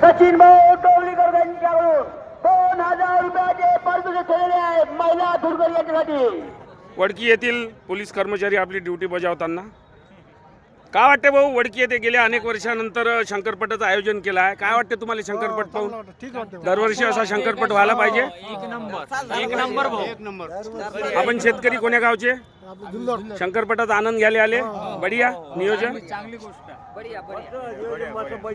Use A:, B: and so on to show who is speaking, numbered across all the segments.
A: सचिन भाऊ टोवलीकर यांच्याकडून. दोन हजार रुपयाचे पारितोषिक ठेवलेले आहे महिला दुर्गर यांच्यासाठी.
B: वडकी येथील पोलीस कर्मचारी आपली ड्युटी बजावताना काय वाटते भाऊ वडकी येथे गेल्या अनेक वर्षानंतर शंकरपटाचं आयोजन केलं आहे काय वाटते तुम्हाला शंकरपट पाहून?
C: ठीक वाटतं
B: दरवर्षी असा शंकरपट व्हायला पाहिजे?
D: एक नंबर. भाऊ.
B: आपण शेतकरी कोण्या गावचे? शंकरपटाचा आनंद घ्यायला आले. बढिया नियोजन.
D: चांगली गोष्ट आहे.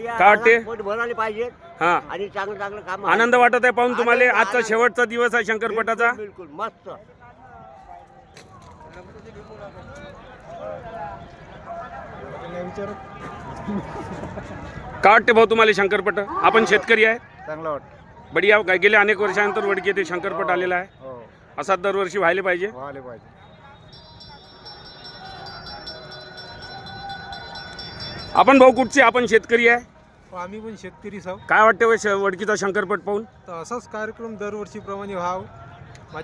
B: काय वाटते
A: पोट भरायला पाहिजे.
B: हा.
A: आणि चांगलं चांगलं काम
B: आनंद वाटत आहे पाहून तुम्हाला? आजचा शेवटचा दिवस आहे शंकरपटाचा.
A: बिलकुल. मस्त.
B: काय वाटते भाऊ तुम्हाला शंकरपट? आपण शेतकरी आहे
C: चांगलं वाटतं.
B: बढिया काय गेल्या अनेक वर्षानंतर वडकी येथे शंकरपट आलेला आहे.
C: हो.
B: असा दरवर्षी व्हायला पाहिजे.
C: व्हायला पाहिजे.
B: आपण भाऊ कुठचे? आपण शेतकरी आहे.
C: आम्ही पण शेतकरी आहोत
B: काय वाटते वडकीचा शंकरपट पाहून?
C: तर असाच कार्यक्रम दरवर्षीप्रमाणे व्हावं.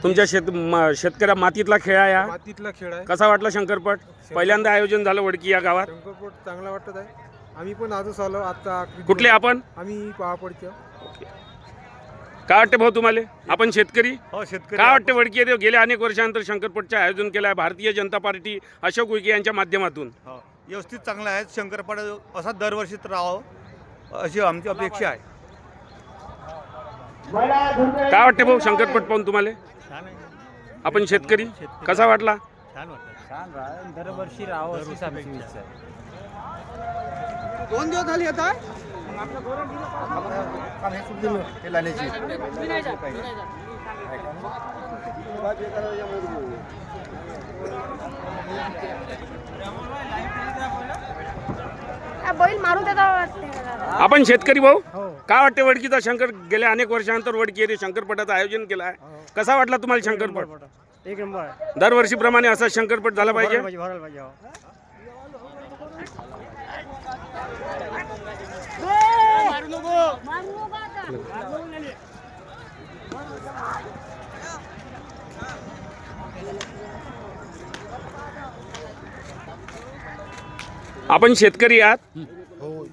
B: तुमच्या शेत म- शेतकऱ्या मातीतला खेळ आहे हा?
C: मातीतला खेळ आहे.
B: कसा वाटला शंकरपट? पहिल्यांदा आयोजन झालं वडकी या गावात.
C: शंकरपोट चांगला वाटत आहे. आम्ही पण आजच आलो. आता
B: कुठले आपण?
C: आम्ही पहापडच्या
B: काय वाटते भाऊ तुम्हाला? आपण शेतकरी?
E: हो शेतकरी
B: काय वाटते वडकी येथे? गेल्या अनेक वर्षानंतर शंकरपटचे आयोजन केलं आहे. भारतीय जनता पार्टी अशोक उईके यांच्या माध्यमातून.
E: हो. व्यवस्थित चांगला आहे. शंकरपाडा असा दरवर्षीच राहावं अशी आमची अपेक्षा आहे.
B: काय वाटते भाऊ शंकरपट पाहून तुम्हाला? आपण शेतकरी? कसा वाटला?
D: दरवर्षी आहे.
C: दोन दिवस झाली आता?
F: बैल मारू देता वाटते.
B: आपण शेतकरी भाऊ?
C: हो.
B: काय वाटते वडकीचा शंकर? गेल्या अनेक वर्षानंतर वडकी येथे शंकरपटाचं आयोजन केलं आहे. कसा वाटला तुम्हाला शंकरपट?
C: एक नंबर.
B: दरवर्षीप्रमाणे असा शंकरपट झाला पाहिजे?
C: भरायला पाहिजे हो.
B: आपण शेतकरी आहात.
C: हो.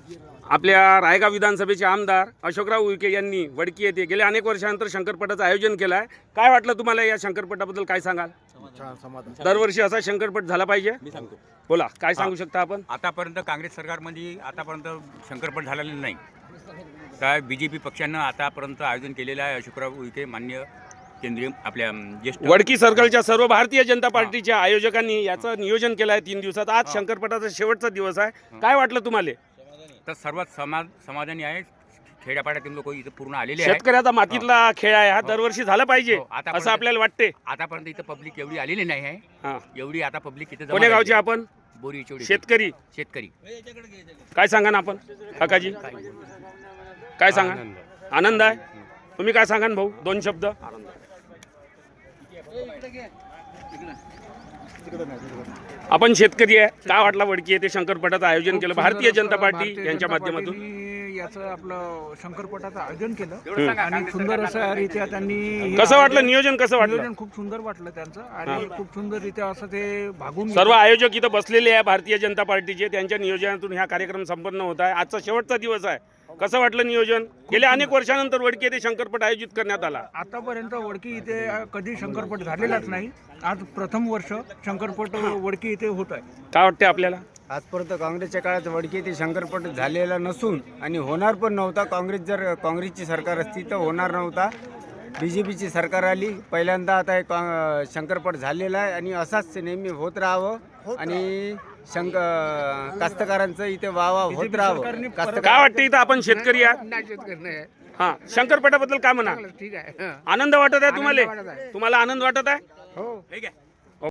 B: आपल्या रायगाव विधानसभेचे आमदार अशोकराव उईके यांनी वडकी येथे गेल्या अनेक वर्षानंतर शंकरपटाचं आयोजन केलं आहे काय वाटलं तुम्हाला या शंकरपटाबद्दल काय सांगाल? दरवर्षी असा शंकरपट झाला पाहिजे? बोला काय सांगू शकता आपण?
G: आतापर्यंत काँग्रेस सरकारमध्ये आतापर्यंत शंकरपट झालेलं नाही. काय बी जे पी पक्षानं आतापर्यंत आयोजन केलेलं आहे अशोकराव उईके मान्य केंद्रीय आपल्या ज्येष्ठ
B: वडकी सर्कलच्या सर्व भारतीय जनता पार्टीच्या आयोजकांनी याचं नियोजन केलं आहे तीन दिवसात. आज शंकरपटाचा शेवटचा दिवस आहे. काय वाटलं तुम्हाला?
G: तर सर्वात समाज समाधानी आहे. खेड्यापाड्यातील लोक इथं पूर्ण आलेले आहेत.
B: शेतकऱ्याचा मातीतला खेळ आहे. हा दरवर्षी झाला पाहिजे
G: हो, आतापर्यंत-
B: असं आपल्याला वाटते
G: आतापर्यंत इथं पब्लिक एवढी आलेली नाही आहे.
B: हा.
G: एवढी आता पब्लिक इथे जमा
B: कोण्या गावचे आपण.
G: बोरी चोडी
B: शेतकरी.
G: शेतकरी.
B: काय सांगा ना आपण? काकाजी? काय सांगा आनंद. आहे? तुम्ही काय सांगा ना भाऊ? दोन शब्द. आपण शेतकरी आहे. काय वाटला वडकी येथे शंकरपटाचं आयोजन केलं? भारतीय जनता पार्टी यांच्या माध्यमातून.
H: याचं आपलं शंकरपटाचं आयोजन केलं. आणि सुंदर असं रीत्या त्यांनी
B: कसं वाटलं? नियोजन कसं वाटलं?
H: नियोजन खूप सुंदर वाटलं त्यांचं. आणि खूप सुंदर रीत्या असं ते भागून
B: सर्व आयोजक इथं बसलेले आहे भारतीय जनता पार्टीचे. त्यांच्या नियोजनातून हा कार्यक्रम संपन्न होत आहे. आजचा शेवटचा दिवस आहे. कसं वाटलं नियोजन? गेल्या अनेक वर्षानंतर वडकी येथे शंकरपट आयोजित करण्यात आला.
H: आतापर्यंत वडकी इथे कधी शंकरपट झालेलाच नाही. आज प्रथम वर्ष शंकरपट वडकी इथे होत आहे.
B: काय वाटते आपल्याला?
I: आजपर्यंत काँग्रेसच्या काळात वडके ते शंकरपट झालेला नसून आणि होणार पण नव्हता. काँग्रेस जर काँग्रेसची सरकार असती तर होणार नव्हता. बी जे पीची सरकार आली. पहिल्यांदा आता हे काँ- शंकरपट झालेला आहे आणि असाच नेहमी होत राहावं आणि शंक कास्तकारांचं इथे वावा होत राहावं. कास्तकार
B: काय वाटते इथं आपण शेतकरी आहात? हा शंकरपटाबद्दल काय म्हणा?
H: ठीक आहे.
B: आनंद वाटत आहे तुम्हाला? तुम्हाला आनंद वाटत आहे?
H: हो.
G: ठीक आहे.